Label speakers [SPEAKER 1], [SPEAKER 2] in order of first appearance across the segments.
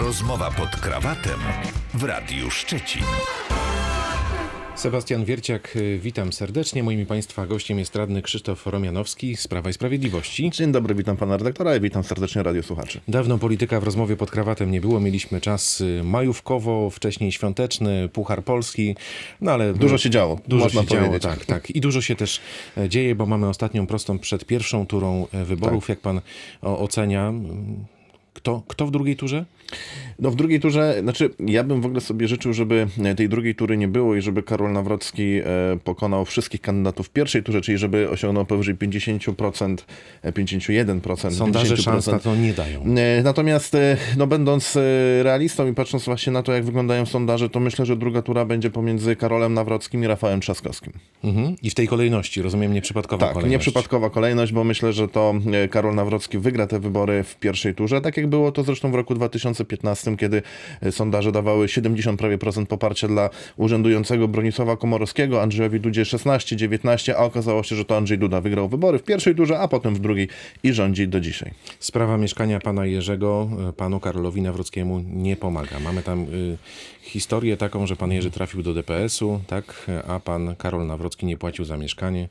[SPEAKER 1] Rozmowa pod krawatem w Radiu Szczecin.
[SPEAKER 2] Sebastian Wierciak, y, witam serdecznie. Moim Państwa gościem jest radny Krzysztof Romianowski z Prawa i Sprawiedliwości.
[SPEAKER 3] Dzień dobry, witam pana redaktora i witam serdecznie radiosłuchaczy.
[SPEAKER 2] Dawno polityka w rozmowie pod krawatem nie było. Mieliśmy czas y, majówkowo, wcześniej świąteczny, Puchar Polski, no ale...
[SPEAKER 3] Dużo się działo,
[SPEAKER 2] Dużo
[SPEAKER 3] można
[SPEAKER 2] się działo,
[SPEAKER 3] powiedzieć.
[SPEAKER 2] tak, tak. I dużo się też e, dzieje, bo mamy ostatnią prostą przed pierwszą turą e, wyborów.
[SPEAKER 3] Tak.
[SPEAKER 2] Jak pan ocenia, mm, kto, kto w drugiej turze?
[SPEAKER 3] No w drugiej turze, znaczy ja bym w ogóle sobie życzył, żeby e, tej drugiej tury nie było i żeby Karol Nawrocki e, pokonał wszystkich kandydatów w pierwszej turze, czyli żeby osiągnął powyżej 50%, e, 51%.
[SPEAKER 2] Sondaże
[SPEAKER 3] 50%.
[SPEAKER 2] szans na to nie dają.
[SPEAKER 3] E, Natomiast, e, no będąc e, realistą i patrząc właśnie na to, jak wyglądają sondaże, to myślę, że druga tura będzie pomiędzy Karolem Nawrockim i Rafałem Trzaskowskim.
[SPEAKER 2] Mhm. I w tej kolejności, rozumiem, nieprzypadkowa
[SPEAKER 3] Tak,
[SPEAKER 2] kolejność.
[SPEAKER 3] nieprzypadkowa kolejność, bo myślę, że to e, Karol Nawrocki wygra te wybory w pierwszej turze, tak jak było to zresztą w roku 2015, kiedy e, sondaże dawały 70 prawie procent poparcia dla urzędującego Bronisława Komorowskiego, Andrzejowi Dudzie 16, 19, a okazało się, że to Andrzej Duda wygrał wybory w pierwszej turze, a potem w drugiej i rządzi do dzisiaj.
[SPEAKER 2] Sprawa mieszkania pana Jerzego e, panu Karolowi Nawrockiemu nie pomaga. Mamy tam y, historię taką, że pan Jerzy trafił do DPS-u, tak, a pan Karol Nawrocki nie płacił za mieszkanie.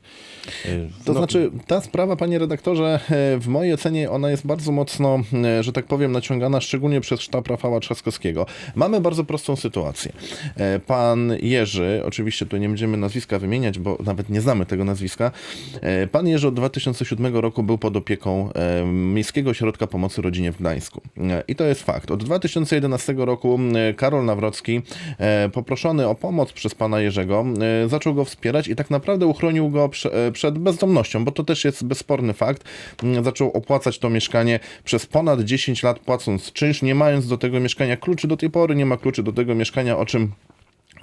[SPEAKER 2] Y,
[SPEAKER 3] To
[SPEAKER 2] no,
[SPEAKER 3] znaczy, ta sprawa, panie redaktorze, e, w mojej ocenie ona jest bardzo mocno, e, że tak powiem, naciągana szczególnie przez sztab Rafała Trzaskowskiego. Mamy bardzo prostą sytuację. E, Pan Jerzy, oczywiście tu nie będziemy nazwiska wymieniać, bo nawet nie znamy tego nazwiska. Pan Jerzy od 2007 roku był pod opieką Miejskiego Ośrodka Pomocy Rodzinie w Gdańsku. I to jest fakt. Od 2011 roku Karol Nawrocki, e, poproszony o pomoc przez pana Jerzego, e, zaczął go wspierać i tak naprawdę uchronił go e, przed bezdomnością, bo to też jest bezsporny fakt. Mm, Zaczął opłacać to mieszkanie przez ponad 10 lat, płacąc czynsz, nie mając do tego mieszkania kluczy. Do tej pory nie ma kluczy do tego mieszkania, o czym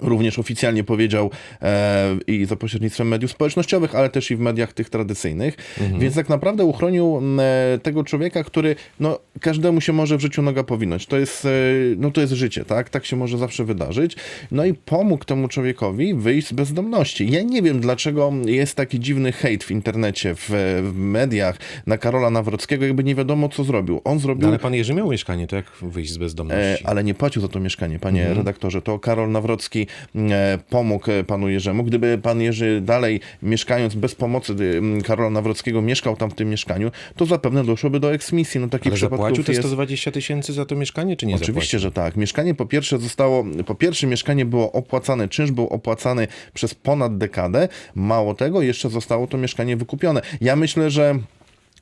[SPEAKER 3] również oficjalnie powiedział e, i za pośrednictwem mediów społecznościowych, ale też i w mediach tych tradycyjnych. Więc tak naprawdę uchronił e, tego człowieka, który no, każdemu się może w życiu noga powinąć. To jest, e, no, to jest życie, tak? Tak się może zawsze wydarzyć. No i pomógł temu człowiekowi wyjść z bezdomności. Ja nie wiem, dlaczego jest taki dziwny hejt w internecie, w, w mediach na Karola Nawrockiego, jakby nie wiadomo, co zrobił. On zrobił...
[SPEAKER 2] no, ale pan Jerzy miał mieszkanie, to jak wyjść z
[SPEAKER 3] E,
[SPEAKER 2] bezdomności?
[SPEAKER 3] ale nie płacił za to mieszkanie, panie redaktorze. To Karol Nawrocki pomógł e, panu Jerzemu. Gdyby pan Jerzy dalej mieszkając bez pomocy Karola Nawrockiego mieszkał tam w tym mieszkaniu, to zapewne doszłoby do eksmisji. No takich
[SPEAKER 2] ale zapłacił te
[SPEAKER 3] jest...
[SPEAKER 2] 120 tysięcy za to mieszkanie, czy nie
[SPEAKER 3] Oczywiście,
[SPEAKER 2] zapłacił?
[SPEAKER 3] że tak. Mieszkanie po pierwsze zostało, po pierwsze mieszkanie było opłacane, czynsz był opłacany przez ponad dekadę. Mało tego, jeszcze zostało to mieszkanie wykupione. Ja myślę, że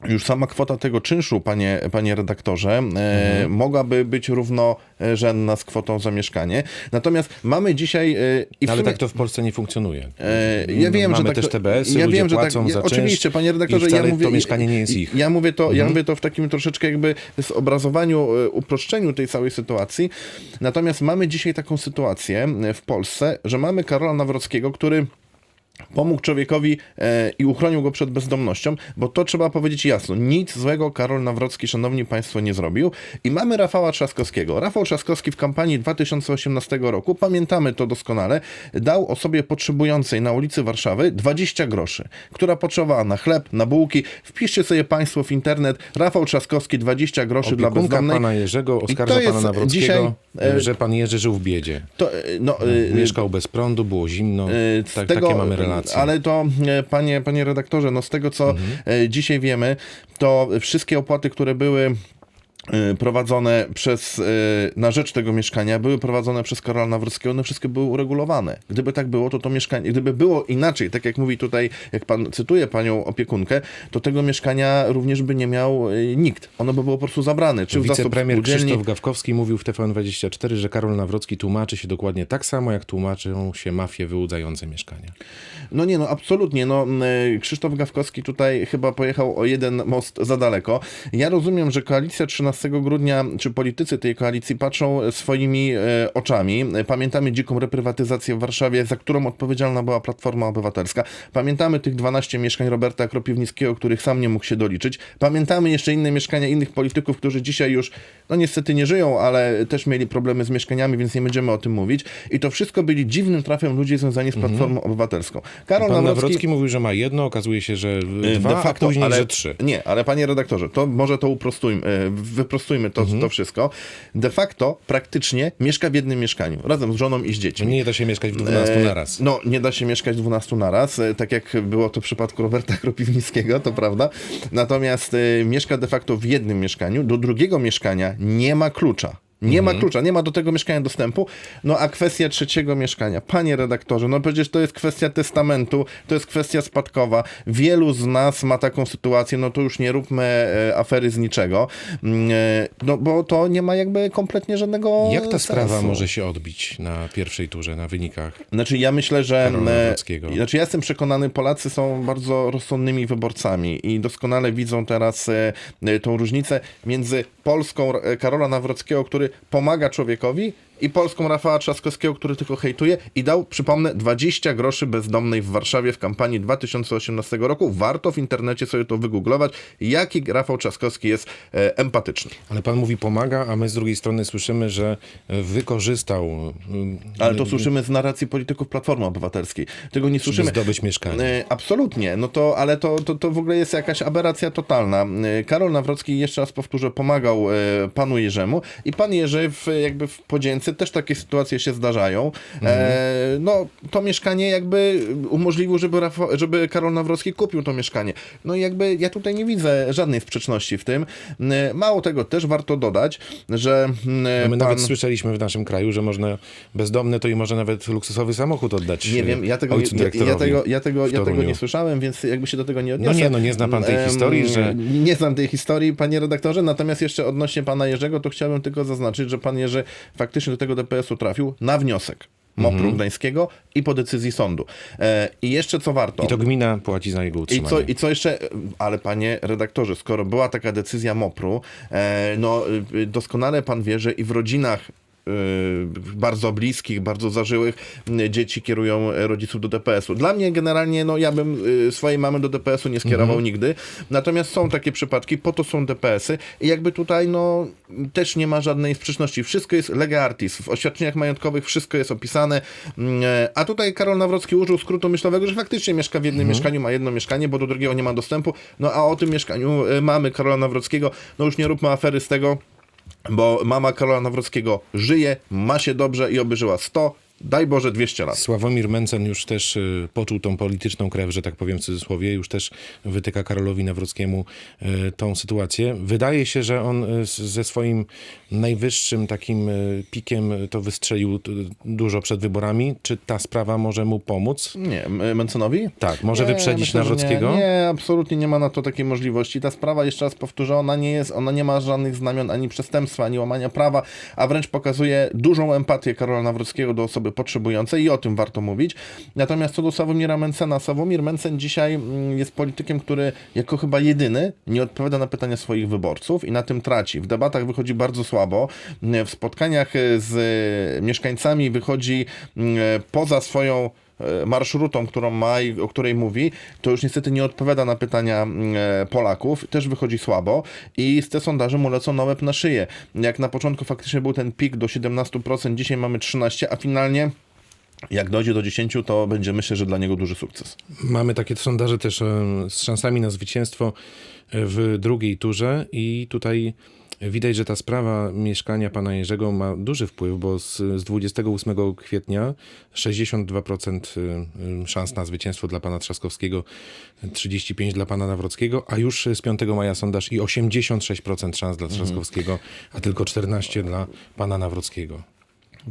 [SPEAKER 3] już sama kwota tego czynszu, panie, panie redaktorze, e,
[SPEAKER 2] Mhm.
[SPEAKER 3] mogłaby być równorzędna z kwotą za mieszkanie. Natomiast mamy dzisiaj... E, w
[SPEAKER 2] Ale
[SPEAKER 3] sumie-
[SPEAKER 2] tak to w Polsce nie funkcjonuje.
[SPEAKER 3] E, Ja wiem,
[SPEAKER 2] Mamy
[SPEAKER 3] że tak
[SPEAKER 2] też TBS-y,
[SPEAKER 3] ja wiem, że
[SPEAKER 2] płacą
[SPEAKER 3] tak,
[SPEAKER 2] za
[SPEAKER 3] ja,
[SPEAKER 2] czynsz
[SPEAKER 3] Oczywiście, panie redaktorze, ja mówię,
[SPEAKER 2] to mieszkanie nie jest ich. Mhm.
[SPEAKER 3] Ja mówię to, ja mówię to w takim troszeczkę jakby zobrazowaniu, e, uproszczeniu tej całej sytuacji. Natomiast mamy dzisiaj taką sytuację e, w Polsce, że mamy Karola Nawrockiego, który pomógł człowiekowi e, i uchronił go przed bezdomnością, bo to trzeba powiedzieć jasno. Nic złego Karol Nawrocki, szanowni państwo, nie zrobił. I mamy Rafała Trzaskowskiego. Rafał Trzaskowski w kampanii 2018 roku, pamiętamy to doskonale, dał osobie potrzebującej na ulicy Warszawy 20 groszy, która potrzebowała na chleb, na bułki. Wpiszcie sobie państwo w internet Rafał Trzaskowski 20 groszy dla
[SPEAKER 2] Opiekunka
[SPEAKER 3] bezdomnej.
[SPEAKER 2] pana Jerzego
[SPEAKER 3] I
[SPEAKER 2] oskarża
[SPEAKER 3] to jest
[SPEAKER 2] pana Nawrockiego,
[SPEAKER 3] dzisiaj, e,
[SPEAKER 2] że pan Jerzy żył w biedzie.
[SPEAKER 3] To, e, no, e,
[SPEAKER 2] Mieszkał bez prądu, było zimno.
[SPEAKER 3] E,
[SPEAKER 2] Tak,
[SPEAKER 3] tego,
[SPEAKER 2] takie mamy relacje.
[SPEAKER 3] Ale to, e, panie, panie redaktorze, no z tego co
[SPEAKER 2] Mhm.
[SPEAKER 3] e, dzisiaj wiemy, to wszystkie opłaty, które były prowadzone przez, e, na rzecz tego mieszkania, były prowadzone przez Karola Nawrockiego, one wszystkie były uregulowane. Gdyby tak było, to to mieszkanie, gdyby było inaczej, tak jak mówi tutaj, jak pan cytuje panią opiekunkę, to tego mieszkania również by nie miał e, nikt. Ono by było po prostu zabrane, czy
[SPEAKER 2] Wicepremier Krzysztof Gawkowski mówił w TVN24, że Karol Nawrocki tłumaczy się dokładnie tak samo, jak tłumaczą się mafie wyłudzające mieszkania.
[SPEAKER 3] No nie, no absolutnie. No, Krzysztof Gawkowski tutaj chyba pojechał o jeden most za daleko. Ja rozumiem, że koalicja 13 grudnia, czy politycy tej koalicji patrzą swoimi e, oczami. E, Pamiętamy dziką reprywatyzację w Warszawie, za którą odpowiedzialna była Platforma Obywatelska. Pamiętamy tych 12 mieszkań Roberta Kropiwnickiego, których sam nie mógł się doliczyć. Pamiętamy jeszcze inne mieszkania innych polityków, którzy dzisiaj już, no niestety nie żyją, ale też mieli problemy z mieszkaniami, więc nie będziemy o tym mówić. I to wszystko byli dziwnym trafem ludzie związani z Platformą Obywatelską. Karol
[SPEAKER 2] Pan
[SPEAKER 3] Nawrocki,
[SPEAKER 2] Nawrocki mówił, że ma jedno, okazuje się, że
[SPEAKER 3] y,
[SPEAKER 2] dwa,
[SPEAKER 3] de facto,
[SPEAKER 2] później,
[SPEAKER 3] ale,
[SPEAKER 2] że trzy.
[SPEAKER 3] Nie, ale panie redaktorze, to może to uprostujmy, wy, wyprostujmy to,
[SPEAKER 2] Mhm.
[SPEAKER 3] to wszystko, de facto praktycznie mieszka w jednym mieszkaniu, razem z żoną i z dziećmi.
[SPEAKER 2] Nie da się mieszkać w 12
[SPEAKER 3] E,
[SPEAKER 2] naraz.
[SPEAKER 3] No, nie da się mieszkać 12 naraz, e, tak jak było to w przypadku Roberta Kropiwnickiego, to prawda. Natomiast e, mieszka de facto w jednym mieszkaniu, do drugiego mieszkania nie ma klucza. Nie ma klucza, nie ma do tego mieszkania dostępu. No a kwestia trzeciego mieszkania. Panie redaktorze, no przecież to jest kwestia testamentu, to jest kwestia spadkowa. Wielu z nas ma taką sytuację, no to już nie róbmy e, afery z niczego, Mm, e, no bo to nie ma jakby kompletnie żadnego
[SPEAKER 2] Jak ta sprawa
[SPEAKER 3] sensu.
[SPEAKER 2] może się odbić na pierwszej turze, na wynikach?
[SPEAKER 3] Znaczy ja myślę, że
[SPEAKER 2] Karola
[SPEAKER 3] e, znaczy ja jestem przekonany, Polacy są bardzo rozsądnymi wyborcami i doskonale widzą teraz e, e, tą różnicę między Polską Karola Nawrockiego, który pomaga człowiekowi i Polską Rafała Trzaskowskiego, który tylko hejtuje i dał, przypomnę, 20 groszy bezdomnej w Warszawie w kampanii 2018 roku. Warto w internecie sobie to wygooglować, jaki Rafał Trzaskowski jest e, empatyczny.
[SPEAKER 2] Ale pan mówi pomaga, a my z drugiej strony słyszymy, że wykorzystał, mm,
[SPEAKER 3] Ale to słyszymy z narracji polityków Platformy Obywatelskiej. Tego nie słyszymy.
[SPEAKER 2] zdobyć mieszkanie.
[SPEAKER 3] E, Absolutnie, no to, ale to, to, to w ogóle jest jakaś aberracja totalna. E, Karol Nawrocki, jeszcze raz powtórzę, pomagał e, panu Jerzemu i pan Jerzy w, jakby w podzięce też takie sytuacje się zdarzają. E, no to mieszkanie jakby umożliwił, żeby, Rafał, żeby Karol Nawrocki kupił to mieszkanie. No i jakby ja tutaj nie widzę żadnej sprzeczności w tym. E, Mało tego, też warto dodać, że mm,
[SPEAKER 2] No my
[SPEAKER 3] pan...
[SPEAKER 2] nawet słyszeliśmy w naszym kraju, że można bezdomny to i może nawet luksusowy samochód oddać
[SPEAKER 3] Nie
[SPEAKER 2] e,
[SPEAKER 3] wiem, ja tego,
[SPEAKER 2] ojcu
[SPEAKER 3] ja, ja, tego, ja, tego, ja tego nie słyszałem, więc jakby się do tego nie
[SPEAKER 2] No
[SPEAKER 3] odniosę.
[SPEAKER 2] nie, no nie zna pan tej historii, że-
[SPEAKER 3] Nie znam tej historii, panie redaktorze, natomiast jeszcze odnośnie pana Jerzego, to chciałbym tylko zaznaczyć, że pan Jerzy faktycznie do tego DPS-u trafił na wniosek MOPR-u
[SPEAKER 2] Mhm.
[SPEAKER 3] Gdańskiego i po decyzji sądu. E, I jeszcze co warto...
[SPEAKER 2] I to gmina płaci za jego
[SPEAKER 3] I
[SPEAKER 2] utrzymanie.
[SPEAKER 3] co, I co jeszcze, ale panie redaktorze, skoro była taka decyzja MOPR-u, e, no y, doskonale pan wie, że i w rodzinach bardzo bliskich, bardzo zażyłych y, dzieci kierują rodziców do DPS-u. Dla mnie generalnie, no ja bym y, swojej mamy do DPS-u nie skierował nigdy, natomiast są takie przypadki, po to są DPS-y i jakby tutaj, no też nie ma żadnej sprzeczności. Wszystko jest lega artis. W oświadczeniach majątkowych wszystko jest opisane, e, a tutaj Karol Nawrocki użył skrótu myślowego, że faktycznie mieszka w jednym mieszkaniu, ma jedno mieszkanie, bo do drugiego nie ma dostępu, no a o tym mieszkaniu e, mamy Karola Nawrockiego, no już nie róbmy afery z tego, bo mama Karola Nawrockiego żyje, ma się dobrze i oby żyła 100, daj Boże 200 lat.
[SPEAKER 2] Sławomir Mencen już też y, poczuł tą polityczną krew, że tak powiem w cudzysłowie, już też wytyka Karolowi Nawrockiemu y, tą sytuację. Wydaje się, że on y, ze swoim najwyższym takim pikiem to wystrzelił dużo przed wyborami. Czy ta sprawa może mu pomóc?
[SPEAKER 3] Nie, M- Menconowi?
[SPEAKER 2] Tak, może
[SPEAKER 3] Nie,
[SPEAKER 2] wyprzedzić
[SPEAKER 3] myślę,
[SPEAKER 2] Nawrockiego?
[SPEAKER 3] Nie, nie, absolutnie nie ma na to takiej możliwości. Ta sprawa, jeszcze raz powtórzę, ona nie jest, ona nie ma żadnych znamion ani przestępstwa, ani łamania prawa, a wręcz pokazuje dużą empatię Karola Nawrockiego do osoby potrzebującej i o tym warto mówić. Natomiast co do Sławomira Mencena, Sławomir Mencen dzisiaj mm, jest politykiem, który jako chyba jedyny nie odpowiada na pytania swoich wyborców i na tym traci. W debatach wychodzi bardzo słabo, w spotkaniach e, z mieszkańcami wychodzi mm, e, poza swoją marszrutą, którą ma i o której mówi, to już niestety nie odpowiada na pytania mm, e, Polaków, też wychodzi słabo i te sondaże mu lecą na łeb na szyję. Jak na początku faktycznie był ten pik do 17%, dzisiaj mamy 13%, a finalnie jak dojdzie do 10, to będzie myślę, że dla niego duży sukces.
[SPEAKER 2] Mamy takie sondaże też e, z szansami na zwycięstwo e, w drugiej turze i tutaj widać, że ta sprawa mieszkania pana Jerzego ma duży wpływ, bo z, z 28 kwietnia 62% y, y, szans na zwycięstwo dla pana Trzaskowskiego, 35% dla pana Nawrockiego, a już z 5 maja sondaż i 86% szans dla Trzaskowskiego, a tylko 14% dla pana Nawrockiego.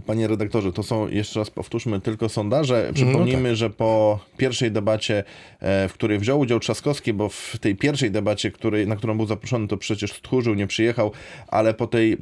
[SPEAKER 3] Panie redaktorze, to są, jeszcze raz powtórzmy, tylko sondaże. Przypomnijmy, że po pierwszej debacie, e, w której wziął udział Trzaskowski, bo w tej pierwszej debacie, której, na którą był zaproszony, to przecież stchórzył, nie przyjechał, ale po tej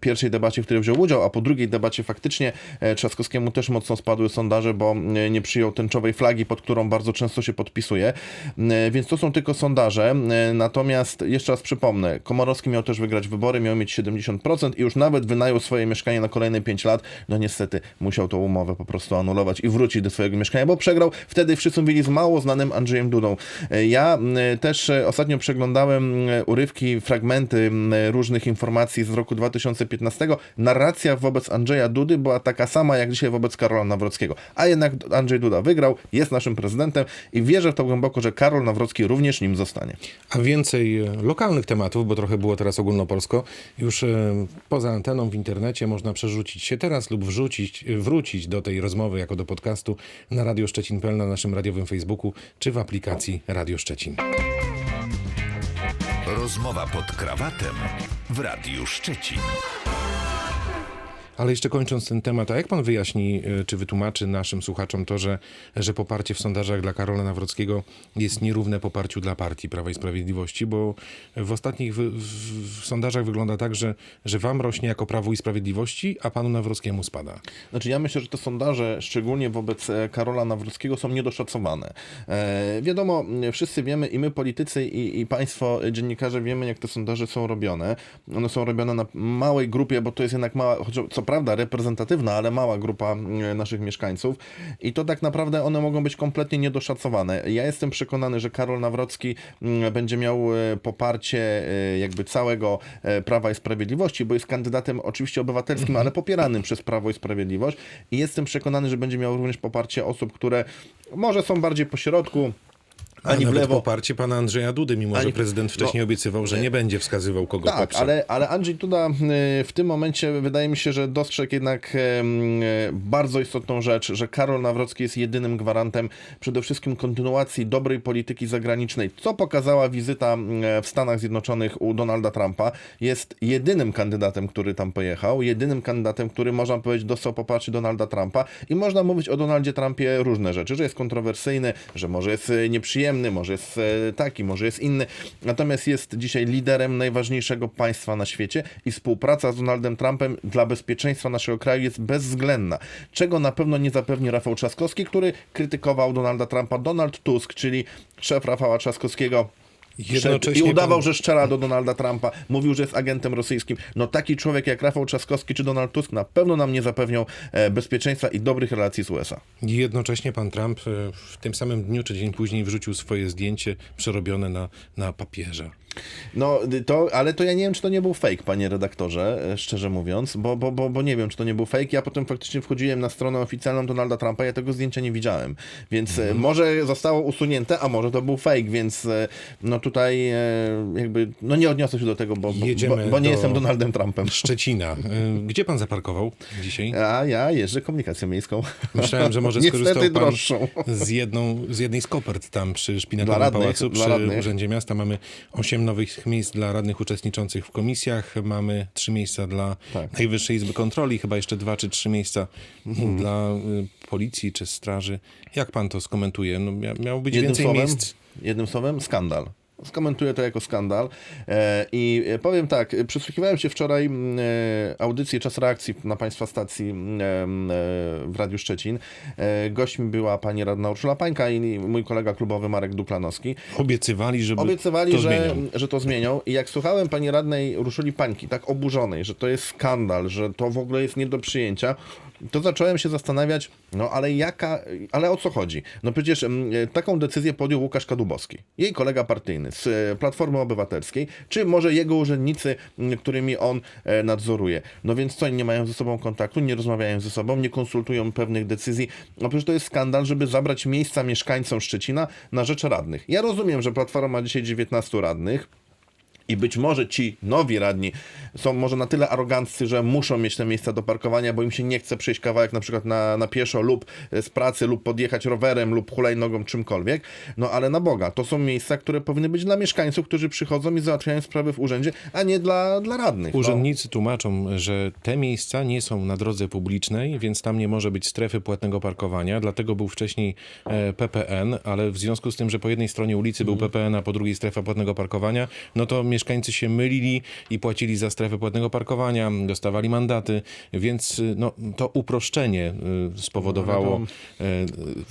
[SPEAKER 3] pierwszej debacie, w której wziął udział, a po drugiej debacie faktycznie e, Trzaskowskiemu też mocno spadły sondaże, bo nie przyjął tęczowej flagi, pod którą bardzo często się podpisuje. M, Więc to są tylko sondaże. E, Natomiast jeszcze raz przypomnę, Komorowski miał też wygrać wybory, miał mieć 70% i już nawet wynajął swoje mieszkanie na kolejne 5 lat, no niestety musiał tą umowę po prostu anulować i wrócić do swojego mieszkania, bo przegrał wtedy wszyscy mówili z mało znanym Andrzejem Dudą. E, Ja też e, ostatnio przeglądałem m, urywki, fragmenty różnych informacji z roku 2015. Narracja wobec Andrzeja Dudy była taka sama jak dzisiaj wobec Karola Nawrockiego. A jednak Andrzej Duda wygrał, jest naszym prezydentem i wierzę w to głęboko, że Karol Nawrocki również nim zostanie.
[SPEAKER 2] A więcej e, lokalnych tematów, bo trochę było teraz ogólnopolsko, już e, poza anteną w internecie można przerzucić się teraz lub wrzucić, wrócić do tej rozmowy jako do podcastu na Radio Szczecin.pl na naszym radiowym Facebooku czy w aplikacji Radio Szczecin.
[SPEAKER 1] Rozmowa pod krawatem w Radiu Szczecin.
[SPEAKER 2] Ale jeszcze kończąc ten temat, a jak pan wyjaśni, e, czy wytłumaczy naszym słuchaczom to, że, że poparcie w sondażach dla Karola Nawrockiego jest nierówne poparciu dla partii Prawa i Sprawiedliwości, bo w ostatnich wy, w, w sondażach wygląda tak, że, że wam rośnie jako Prawo i Sprawiedliwości, a panu Nawrockiemu spada.
[SPEAKER 3] Znaczy ja myślę, że te sondaże, szczególnie wobec e, Karola Nawrockiego, są niedoszacowane. E, wiadomo, wszyscy wiemy, i my politycy, i, i państwo e, dziennikarze wiemy, jak te sondaże są robione. One są robione na małej grupie, bo to jest jednak mała, choć co prawda reprezentatywna, ale mała grupa m, naszych mieszkańców. I to tak naprawdę one mogą być kompletnie niedoszacowane. Ja jestem przekonany, że Karol Nawrocki m, będzie miał e, poparcie e, jakby całego e, Prawa i Sprawiedliwości, bo jest kandydatem oczywiście obywatelskim, ale popieranym przez Prawo i Sprawiedliwość. I jestem przekonany, że będzie miał również poparcie osób, które może są bardziej po środku,
[SPEAKER 2] A
[SPEAKER 3] ani w lewo.
[SPEAKER 2] poparcie pana Andrzeja Dudy, mimo
[SPEAKER 3] Ani-
[SPEAKER 2] że prezydent wcześniej
[SPEAKER 3] no,
[SPEAKER 2] obiecywał, że nie będzie wskazywał kogo
[SPEAKER 3] Tak,
[SPEAKER 2] poprze.
[SPEAKER 3] ale, ale Andrzej Duda y, w tym momencie wydaje mi się, że dostrzegł jednak e, bardzo istotną rzecz, że Karol Nawrocki jest jedynym gwarantem przede wszystkim kontynuacji dobrej polityki zagranicznej, co pokazała wizyta w Stanach Zjednoczonych u Donalda Trumpa. Jest jedynym kandydatem, który tam pojechał, jedynym kandydatem, który można powiedzieć dostał poparcie Donalda Trumpa i można mówić o Donaldzie Trumpie różne rzeczy, że jest kontrowersyjny, że może jest e, może jest e, taki, może jest inny. Natomiast jest dzisiaj liderem najważniejszego państwa na świecie i współpraca z Donaldem Trumpem dla bezpieczeństwa naszego kraju jest bezwzględna. Czego na pewno nie zapewni Rafał Trzaskowski, który krytykował Donalda Trumpa. Donald Tusk, czyli szef Rafała Trzaskowskiego.
[SPEAKER 2] Jednocześnie
[SPEAKER 3] I udawał,
[SPEAKER 2] pan-
[SPEAKER 3] że strzela do Donalda Trumpa, mówił, że jest agentem rosyjskim. No taki człowiek jak Rafał Trzaskowski czy Donald Tusk na pewno nam nie zapewnią e, bezpieczeństwa i dobrych relacji z USA.
[SPEAKER 2] I jednocześnie pan Trump e, w tym samym dniu czy dzień później wrzucił swoje zdjęcie przerobione na, na papierze.
[SPEAKER 3] No, y, to, ale to ja nie wiem, czy to nie był fake, panie redaktorze, e, szczerze mówiąc, bo, bo, bo, bo nie wiem, czy to nie był fake. Ja potem faktycznie wchodziłem na stronę oficjalną Donalda Trumpa, ja tego zdjęcia nie widziałem, więc e, może zostało usunięte, a może to był fake, więc e, no tutaj jakby, no nie odniosę się do tego, bo, bo, bo, nie
[SPEAKER 2] do-
[SPEAKER 3] jestem Donaldem Trumpem.
[SPEAKER 2] Szczecina. Gdzie pan zaparkował dzisiaj?
[SPEAKER 3] A ja jeżdżę komunikacją miejską.
[SPEAKER 2] Myślałem, że może skorzystał pan
[SPEAKER 3] droższą.
[SPEAKER 2] z, jedną, z jednej z kopert tam przy Szpinakowym Pałacu, przy. Urzędzie Miasta. Mamy osiem nowych miejsc dla radnych uczestniczących w komisjach. Mamy trzy miejsca dla
[SPEAKER 3] Tak.
[SPEAKER 2] Najwyższej Izby Kontroli, chyba jeszcze dwa czy trzy miejsca
[SPEAKER 3] Mhm.
[SPEAKER 2] dla y, policji czy straży. Jak pan to skomentuje? No, mia, miało być
[SPEAKER 3] Jednym
[SPEAKER 2] więcej
[SPEAKER 3] słowem,
[SPEAKER 2] miejsc.
[SPEAKER 3] jednym słowem, skandal. Skomentuję to jako skandal. E, I e, powiem tak, e, przysłuchiwałem się wczoraj audycji Czas Reakcji na Państwa stacji w Radiu Szczecin. Gośćmi była pani radna Urszula Pańka i mój kolega klubowy Marek Duklanowski.
[SPEAKER 2] Obiecywali, żeby
[SPEAKER 3] Obiecywali,
[SPEAKER 2] to
[SPEAKER 3] że,
[SPEAKER 2] zmienią.
[SPEAKER 3] że to zmienią. I jak słuchałem pani radnej Ruszuli Pańki, tak oburzonej, że to jest skandal, że to w ogóle jest nie do przyjęcia, to zacząłem się zastanawiać, no ale jaka, ale o co chodzi? No przecież mm, e, taką decyzję podjął Łukasz Kadubowski, jej kolega partyjny z e, Platformy Obywatelskiej, czy może jego urzędnicy, m, którymi on e, nadzoruje. No więc co, nie mają ze sobą kontaktu, nie rozmawiają ze sobą, nie konsultują pewnych decyzji. No przecież to jest skandal, żeby zabrać miejsca mieszkańcom Szczecina na rzecz radnych. Ja rozumiem, że Platforma ma dzisiaj 19 radnych, i być może ci nowi radni są może na tyle aroganccy, że muszą mieć te miejsca do parkowania, bo im się nie chce przejść kawałek na przykład na, na pieszo lub e, z pracy, lub podjechać rowerem, lub hulajnogą, czymkolwiek. No ale na Boga, to są miejsca, które powinny być dla mieszkańców, którzy przychodzą i załatwiają sprawy w urzędzie, a nie dla, dla radnych. No.
[SPEAKER 2] Urzędnicy tłumaczą, że te miejsca nie są na drodze publicznej, więc tam nie może być strefy płatnego parkowania. Dlatego był wcześniej e, PPN, ale w związku z tym, że po jednej stronie ulicy był PPN, a po drugiej strefa płatnego parkowania, no to mieszkańcy się mylili i płacili za strefę płatnego parkowania, dostawali mandaty, więc y, no, to uproszczenie y, spowodowało y,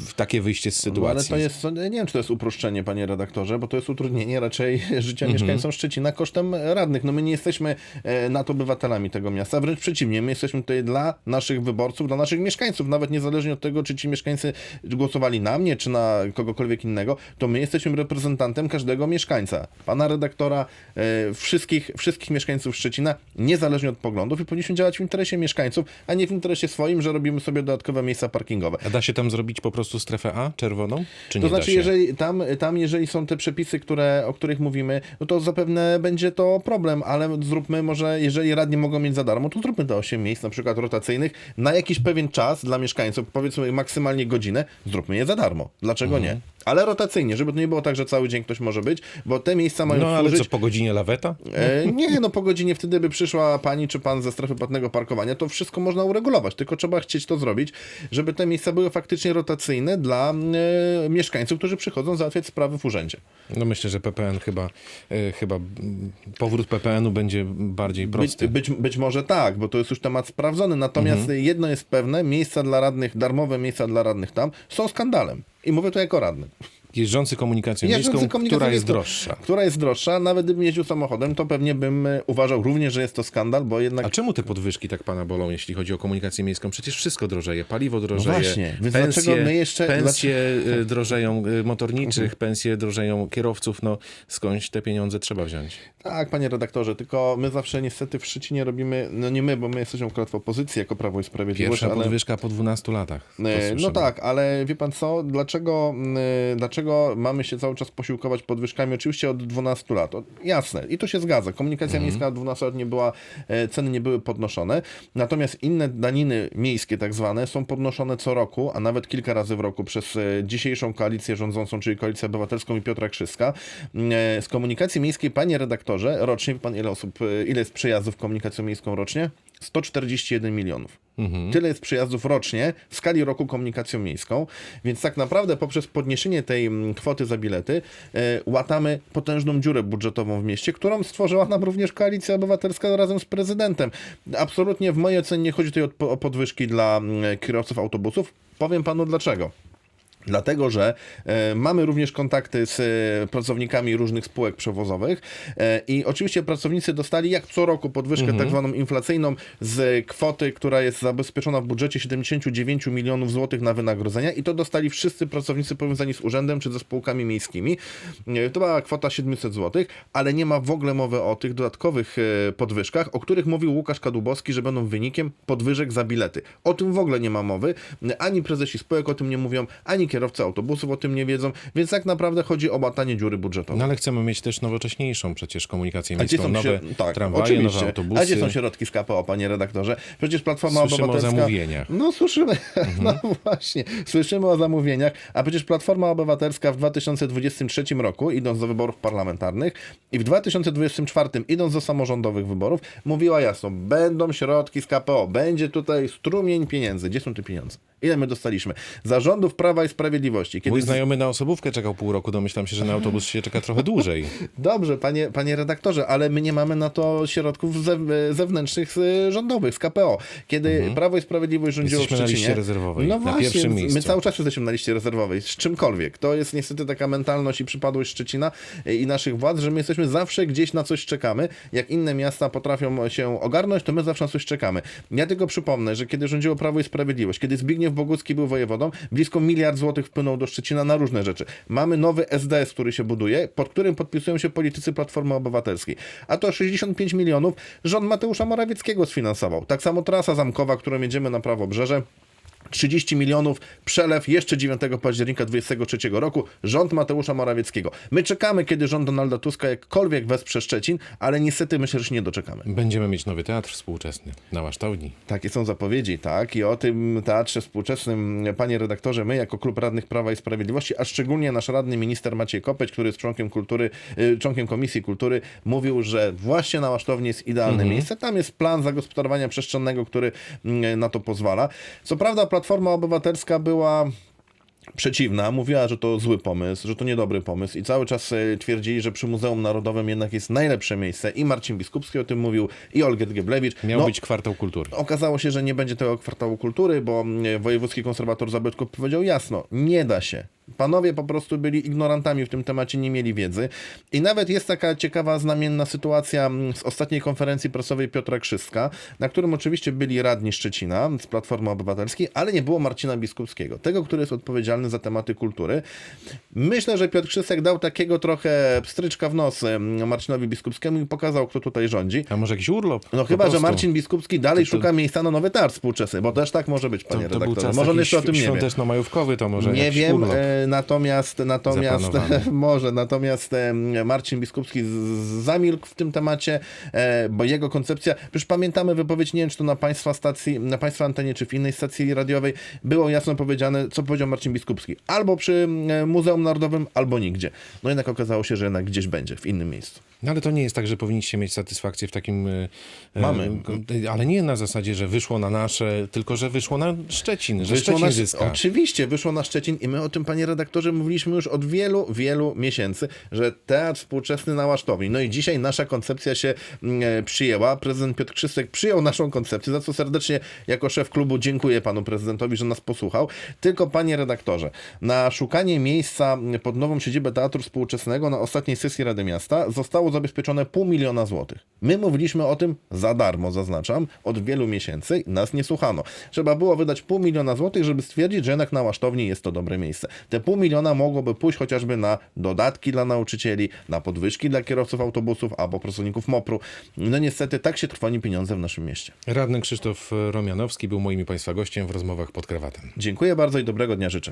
[SPEAKER 2] w takie wyjście z
[SPEAKER 3] No, ale
[SPEAKER 2] sytuacji.
[SPEAKER 3] to jest, to- nie wiem, czy to jest uproszczenie, panie redaktorze, bo to jest utrudnienie raczej życia mieszkańcom Szczecina kosztem radnych. No my nie jesteśmy e, nadobywatelami tego miasta, wręcz przeciwnie, my jesteśmy tutaj dla naszych wyborców, dla naszych mieszkańców, nawet niezależnie od tego, czy ci mieszkańcy głosowali na mnie, czy na kogokolwiek innego, to my jesteśmy reprezentantem każdego mieszkańca. Pana redaktora, wszystkich, wszystkich mieszkańców Szczecina, niezależnie od poglądów i powinniśmy działać w interesie mieszkańców, a nie w interesie swoim, że robimy sobie dodatkowe miejsca parkingowe.
[SPEAKER 2] A da się tam zrobić po prostu strefę A czerwoną? Czy nie
[SPEAKER 3] To znaczy,
[SPEAKER 2] da się?
[SPEAKER 3] jeżeli tam, tam, jeżeli są te przepisy, które, o których mówimy, no to zapewne będzie to problem, ale zróbmy może, jeżeli radni mogą mieć za darmo, to zróbmy te 8 miejsc, na przykład rotacyjnych, na jakiś pewien czas dla mieszkańców, powiedzmy maksymalnie godzinę, zróbmy je za darmo. Dlaczego
[SPEAKER 2] Mhm.
[SPEAKER 3] nie? Ale rotacyjnie, żeby to nie było tak, że cały dzień ktoś może być, bo te miejsca mają
[SPEAKER 2] No ale
[SPEAKER 3] służyć...
[SPEAKER 2] co, po godzinie laweta?
[SPEAKER 3] E, nie, no po godzinie wtedy by przyszła pani czy pan ze strefy płatnego parkowania, to wszystko można uregulować, tylko trzeba chcieć to zrobić, żeby te miejsca były faktycznie rotacyjne dla e, mieszkańców, którzy przychodzą załatwiać sprawy w urzędzie.
[SPEAKER 2] No myślę, że PPN chyba, e, chyba powrót PPN-u będzie bardziej
[SPEAKER 3] Być,
[SPEAKER 2] prosty.
[SPEAKER 3] być, być może tak, bo to jest już temat sprawdzony, natomiast
[SPEAKER 2] Mhm.
[SPEAKER 3] jedno jest pewne, miejsca dla radnych, darmowe miejsca dla radnych tam są skandalem. I mówię to jako radny.
[SPEAKER 2] Jeżdżący komunikacją
[SPEAKER 3] Jeżdżący
[SPEAKER 2] miejską,
[SPEAKER 3] komunikacją
[SPEAKER 2] która jest droższa.
[SPEAKER 3] Która jest droższa, nawet gdybym jeździł samochodem, to pewnie bym e, uważał również, że jest to skandal, bo jednak
[SPEAKER 2] A czemu te podwyżki tak pana bolą, jeśli chodzi o komunikację miejską? Przecież wszystko drożeje, paliwo drożeje,
[SPEAKER 3] No właśnie, więc
[SPEAKER 2] pensje,
[SPEAKER 3] dlaczego my jeszcze-
[SPEAKER 2] pensje y, drożeją y, motorniczych, pensje drożeją kierowców, no skądś te pieniądze trzeba wziąć?
[SPEAKER 3] Tak, panie redaktorze, tylko my zawsze niestety w Szczecinie robimy, no nie my, bo my jesteśmy akurat w opozycji jako Prawo i Sprawiedliwość,
[SPEAKER 2] Pierwsza
[SPEAKER 3] ale...
[SPEAKER 2] podwyżka po 12 latach.
[SPEAKER 3] E, No tak, ale wie pan co, dlaczego, mm, dlaczego mamy się cały czas posiłkować podwyżkami? Oczywiście od 12 lat. O, jasne, i to się zgadza. Komunikacja miejska od 12 lat nie była, e, ceny nie były podnoszone. Natomiast inne daniny miejskie tak zwane są podnoszone co roku, a nawet kilka razy w roku przez e, dzisiejszą koalicję rządzącą, czyli Koalicję Obywatelską i Piotra Krzyska. E, Z komunikacji miejskiej, panie redaktorze, rocznie, pan ile osób, ile jest przejazdów komunikacją miejską rocznie? 141 milionów. Tyle jest przyjazdów rocznie w skali roku komunikacją miejską, więc tak naprawdę poprzez podniesienie tej mm, kwoty za bilety e, łatamy potężną dziurę budżetową w mieście, którą stworzyła nam również Koalicja Obywatelska razem z prezydentem. Absolutnie w mojej ocenie nie chodzi tutaj o, o podwyżki dla mm, kierowców autobusów. Powiem panu dlaczego. Dlatego, że e, mamy również kontakty z e, pracownikami różnych spółek przewozowych e, i oczywiście pracownicy dostali jak co roku podwyżkę tak zwaną inflacyjną z kwoty, która jest zabezpieczona w budżecie 79 milionów złotych na wynagrodzenia i to dostali wszyscy pracownicy powiązani z urzędem czy ze spółkami miejskimi. To była kwota 700 złotych, ale nie ma w ogóle mowy o tych dodatkowych podwyżkach, o których mówił Łukasz Kadłubowski, że będą wynikiem podwyżek za bilety. O tym w ogóle nie ma mowy. Ani prezesi spółek o tym nie mówią, ani kierowcy autobusów o tym nie wiedzą, więc tak naprawdę chodzi o łatanie dziury budżetowej.
[SPEAKER 2] No ale chcemy mieć też nowocześniejszą przecież komunikację
[SPEAKER 3] A
[SPEAKER 2] miejską,
[SPEAKER 3] są
[SPEAKER 2] nowe
[SPEAKER 3] się... tak,
[SPEAKER 2] tramwaje,
[SPEAKER 3] oczywiście.
[SPEAKER 2] nowe autobusy.
[SPEAKER 3] A gdzie są środki z KPO, panie redaktorze? Przecież Platforma
[SPEAKER 2] Słyszymy o
[SPEAKER 3] Obywatelska...
[SPEAKER 2] zamówieniach.
[SPEAKER 3] No słyszymy, no właśnie, słyszymy o zamówieniach, a przecież Platforma Obywatelska w 2023 roku, idąc do wyborów parlamentarnych i w 2024 idąc do samorządowych wyborów, mówiła jasno, będą środki z KPO, będzie tutaj strumień pieniędzy. Gdzie są te pieniądze? Ile my dostaliśmy? Zarządów Prawa i Sprawiedliwości. Kiedy
[SPEAKER 2] Mój znajomy na osobówkę czekał pół roku, domyślam się, że na autobus się czeka trochę dłużej.
[SPEAKER 3] Dobrze, panie, panie redaktorze, ale my nie mamy na to środków zew, zewnętrznych z, rządowych, z KPO. Kiedy Prawo i Sprawiedliwość rządziło
[SPEAKER 2] Mhm. Jesteśmy
[SPEAKER 3] w
[SPEAKER 2] na
[SPEAKER 3] Szczecinie...
[SPEAKER 2] liście rezerwowej,
[SPEAKER 3] No
[SPEAKER 2] na
[SPEAKER 3] właśnie,
[SPEAKER 2] pierwszym
[SPEAKER 3] my
[SPEAKER 2] miejscu.
[SPEAKER 3] cały czas jesteśmy na liście rezerwowej, z czymkolwiek. To jest niestety taka mentalność i przypadłość Szczecina i naszych władz, że my jesteśmy zawsze gdzieś na coś czekamy. Jak inne miasta potrafią się ogarnąć, to my zawsze na coś czekamy. Ja tylko przypomnę, że kiedy rządziło Prawo i Sprawiedliwość, kiedy Zbigniew Bogucki był wojewodą, blisko miliard złotych wpłynął do Szczecina na różne rzeczy. Mamy nowy SDS, który się buduje, pod którym podpisują się politycy Platformy Obywatelskiej. A to 65 milionów rząd Mateusza Morawieckiego sfinansował. Tak samo trasa zamkowa, którą jedziemy na Prawobrzeże. 30 milionów przelew jeszcze 9 października 2023 roku. Rząd Mateusza Morawieckiego. My czekamy, kiedy rząd Donalda Tuska jakkolwiek wesprze Szczecin, ale niestety myślę, że się nie doczekamy.
[SPEAKER 2] Będziemy mieć nowy teatr współczesny na Masztowni.
[SPEAKER 3] Takie są zapowiedzi, tak? I o tym teatrze współczesnym, panie redaktorze, my jako Klub Radnych Prawa i Sprawiedliwości, a szczególnie nasz radny minister Maciej Kopeć, który jest członkiem kultury, y, członkiem Komisji Kultury, mówił, że właśnie na Łasztowni jest idealne miejsce. Tam jest plan zagospodarowania przestrzennego, który mm, na to pozwala. Co prawda Platforma Obywatelska była przeciwna, mówiła, że to zły pomysł, że to niedobry pomysł i cały czas e, twierdzili, że przy Muzeum Narodowym jednak jest najlepsze miejsce i Marcin Biskupski o tym mówił i Olgierd Geblewicz.
[SPEAKER 2] Miał
[SPEAKER 3] No,
[SPEAKER 2] być kwartał kultury.
[SPEAKER 3] Okazało się, że nie będzie tego kwartału kultury, bo mm, wojewódzki konserwator Zabytków powiedział jasno, nie da się. Panowie po prostu byli ignorantami w tym temacie, nie mieli wiedzy. I nawet jest taka ciekawa, znamienna sytuacja mm, z ostatniej konferencji prasowej Piotra Krzystka, na którym oczywiście byli radni Szczecina z Platformy Obywatelskiej, ale nie było Marcina Biskupskiego, tego, który jest odpowiedzialny za tematy kultury. Myślę, że Piotr Krzystek dał takiego trochę pstryczka w nos mm, Marcinowi Biskupskiemu i pokazał, kto tutaj rządzi.
[SPEAKER 2] A może jakiś urlop?
[SPEAKER 3] No chyba, że
[SPEAKER 2] prostu.
[SPEAKER 3] Marcin Biskupski dalej szuka miejsca na nowy targ współczesny, bo też tak może być, panie
[SPEAKER 2] to, to był
[SPEAKER 3] redaktorze. Może on jeszcze o tym nie wie.
[SPEAKER 2] świąteczno-majówkowy, to może
[SPEAKER 3] Nie wiem,
[SPEAKER 2] urlop.
[SPEAKER 3] Natomiast, natomiast może, natomiast Marcin Biskupski zamilkł w tym temacie, e, bo jego koncepcja, już pamiętamy wypowiedź, nie wiem czy to na państwa stacji, na państwa antenie, czy w innej stacji radiowej, było jasno powiedziane, co powiedział Marcin Biskupski. Albo przy Muzeum Narodowym, albo nigdzie. No jednak okazało się, że jednak gdzieś będzie, w innym miejscu.
[SPEAKER 2] No ale to nie jest tak, że powinniście mieć satysfakcję w takim... e, e,
[SPEAKER 3] Mamy.
[SPEAKER 2] Ale nie na zasadzie, że wyszło na nasze, tylko że wyszło na Szczecin, że
[SPEAKER 3] Wyszło
[SPEAKER 2] Szczecin
[SPEAKER 3] na,
[SPEAKER 2] zyska.
[SPEAKER 3] Oczywiście, wyszło na Szczecin i my o tym, panie redaktorze, mówiliśmy już od wielu, wielu miesięcy, że teatr współczesny na Łasztowni. No i dzisiaj nasza koncepcja się mm, e, przyjęła. Prezydent Piotr Krzystek przyjął naszą koncepcję, za co serdecznie jako szef klubu dziękuję panu prezydentowi, że nas posłuchał. Tylko, panie redaktorze, na szukanie miejsca pod nową siedzibę Teatru Współczesnego na ostatniej sesji Rady Miasta zostało zabezpieczone pół miliona złotych. My mówiliśmy o tym za darmo, zaznaczam, od wielu miesięcy. Nas nie słuchano. Trzeba było wydać pół miliona złotych, żeby stwierdzić, że jednak na Łasztowni jest to dobre miejsce. Te pół miliona mogłoby pójść chociażby na dodatki dla nauczycieli, na podwyżki dla kierowców autobusów albo pracowników MOPR-u. No niestety tak się trwoni pieniądze w naszym mieście.
[SPEAKER 2] Radny Krzysztof Romianowski był moim i Państwa gościem w rozmowach pod krawatem.
[SPEAKER 3] Dziękuję bardzo i dobrego dnia życzę.